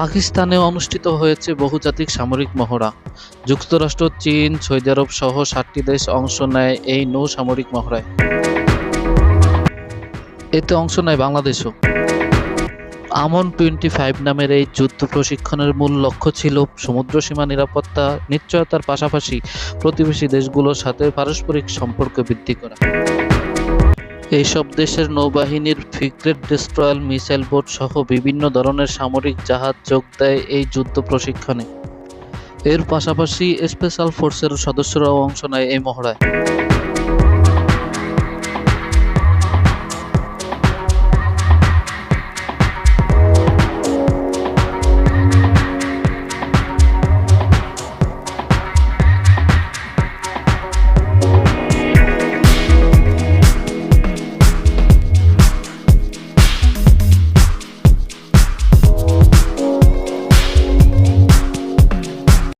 পাকিস্তানে অনুষ্ঠিত হয়েছে বহুজাতিক সামরিক মহড়া। যুক্তরাষ্ট্র, চীন, সৌদি আরব সহ সাতটি দেশ অংশ নেয় এই নৌ সামরিক মহড়ায়। এতে অংশ নেয় বাংলাদেশও। আমন টোয়েন্টি ফাইভ নামের এই যুদ্ধ প্রশিক্ষণের মূল লক্ষ্য ছিল সমুদ্রসীমা নিরাপত্তা, নিশ্চয়তার পাশাপাশি প্রতিবেশী দেশগুলোর সাথে পারস্পরিক সম্পর্ক বৃদ্ধি করা। এইসব দেশের নৌবাহিনীর ফ্রিগেট ডিস্ট্রয়াল মিসাইল বোট সহ বিভিন্ন ধরনের সামরিক জাহাজ যোগ দেয় এই যুদ্ধ প্রশিক্ষণে। এর পাশাপাশি স্পেশাল ফোর্সের সদস্যরাও অংশ নেয় এই মহড়ায়।